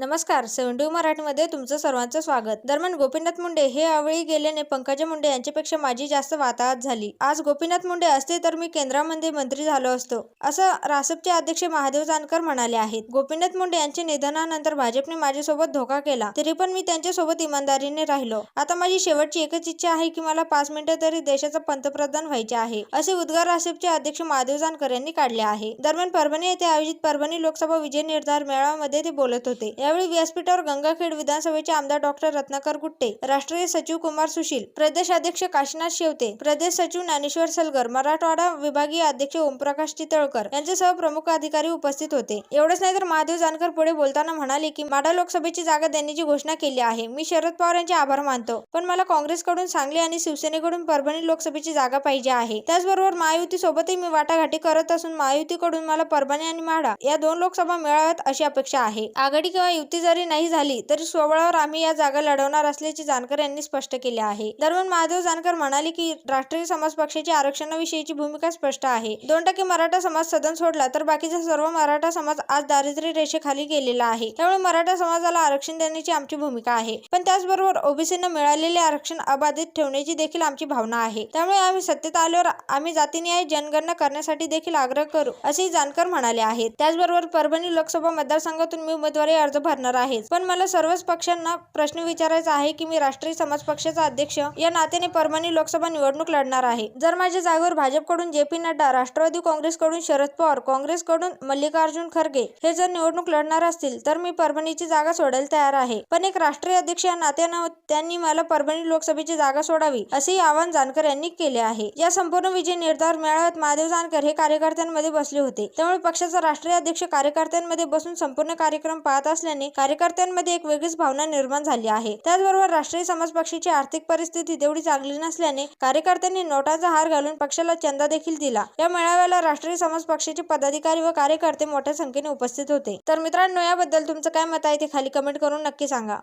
नमस्कार सेव्हन्टी मराठीमध्ये तुमचं सर्वांचं स्वागत. दरम्यान गोपीनाथ मुंडे हे आवळी गेल्याने पंकजा मुंडे यांच्यापेक्षा माझी जास्त वाताहत झाली. आज गोपीनाथ मुंडे असते तर मी केंद्रामध्ये मंत्री झालो असतो असं रासपचे अध्यक्ष महादेव जानकर म्हणाले आहेत. गोपीनाथ मुंडे यांच्या निधनानंतर भाजपने माझ्यासोबत धोका केला तरी पण मी त्यांच्यासोबत इमानदारीने राहिलो. आता माझी शेवटची एकच इच्छा आहे की मला पाच मिनिटं तरी देशाचा पंतप्रधान व्हायचे आहे असे उद्गार रासपचे अध्यक्ष महादेव जानकर यांनी काढले आहे. दरम्यान परभणी येथे आयोजित परभणी लोकसभा विजय निर्धार मेळाव्यामध्ये ते बोलत होते. यावेळी व्यासपीठावर गंगाखेड विधानसभेचे आमदार डॉक्टर रत्नाकर गुट्टे राष्ट्रीय सचिव कुमार सुशील प्रदेश अध्यक्ष काशीनाथ शेवते प्रदेश सचिव ज्ञानेश्वर सलगर मराठवाडा विभागीय अध्यक्ष ओमप्रकाश चितळकर यांच्यासह प्रमुख अधिकारी उपस्थित होते. एवढंच नाही तर महादेव जानकर पुढे बोलताना म्हणाले की माडा लोकसभेची जागा देण्याची घोषणा केली आहे. मी शरद पवार यांचे आभार मानतो पण मला काँग्रेसकडून सांगली आणि शिवसेनेकडून परभणी लोकसभेची जागा पाहिजे आहे. त्याचबरोबर महायुती सोबतही मी वाटाघाटी करत असून महायुतीकडून मला परभणी आणि माढा या दोन लोकसभा मिळाव्यात अशी अपेक्षा आहे. आघाडी किंवा युती जरी नाही झाली तरी स्वबळावर आम्ही या जागा लढवणार असल्याचे जानकर यांनी स्पष्ट केले आहे. दरम्यान महादेव जानकर म्हणाले की राष्ट्रीय समाज पक्षाची आरक्षणाविषयीची भूमिका स्पष्ट आहे. दोन टक्के मराठा समाज सदन सोडला तर बाकीचा सर्व मराठा समाज आज दारिद्र्य रेषेखाली गेलेला आहे. त्यामुळे मराठा समाजाला आरक्षण देण्याची आमची भूमिका आहे. पण त्याचबरोबर ओबीसीनं मिळालेले आरक्षण अबाधित ठेवण्याची देखील आमची भावना आहे. त्यामुळे आम्ही सत्तेत आल्यावर आम्ही जातीनिहाय जनगणना करण्यासाठी देखील आग्रह करू असे जानकर म्हणाले आहेत. त्याचबरोबर परभणी लोकसभा मतदारसंघातून मी उमेदवारी अर्ज भरणार आहे पण मला सर्वच पक्षांना प्रश्न विचारायचा आहे की मी राष्ट्रीय समाज पक्षाचा अध्यक्ष या नात्याने परभणी लोकसभा निवडणूक लढणार आहे. जर माझ्या जागेवर भाजपकडून जे पी नड्डा राष्ट्रवादी काँग्रेसकडून शरद पवार काँग्रेसकडून मल्लिकार्जुन खरगे हे जर निवडणूक लढणार असतील तर मी परभणीची जागा सोडायला तयार आहे. पण एक राष्ट्रीय अध्यक्ष या नात्यानं त्यांनी मला परभणी लोकसभेची जागा सोडावी असेही आवाहन जानकर यांनी केले आहे. या संपूर्ण विजय निर्धार मेळाव्यात महादेव जानकर हे कार्यकर्त्यांमध्ये बसले होते. त्यामुळे पक्षाचा राष्ट्रीय अध्यक्ष कार्यकर्त्यांमध्ये बसून संपूर्ण कार्यक्रम पाहत असल्याने कार्यकर्त्यांमध्ये एक वेगळीच भावना निर्माण झाली आहे. त्याचबरोबर राष्ट्रीय समाज पक्षाची आर्थिक परिस्थिती तेवढी चांगली नसल्याने कार्यकर्त्यांनी नोटाचा हार घालून पक्षाला चंदा देखील दिला. या मेळाव्याला राष्ट्रीय समाज पक्षाचे पदाधिकारी व कार्यकर्ते मोठ्या संख्येने उपस्थित होते. तर मित्रांनो याबद्दल तुमचं काय मत आहे ते खाली कमेंट करून नक्की सांगा.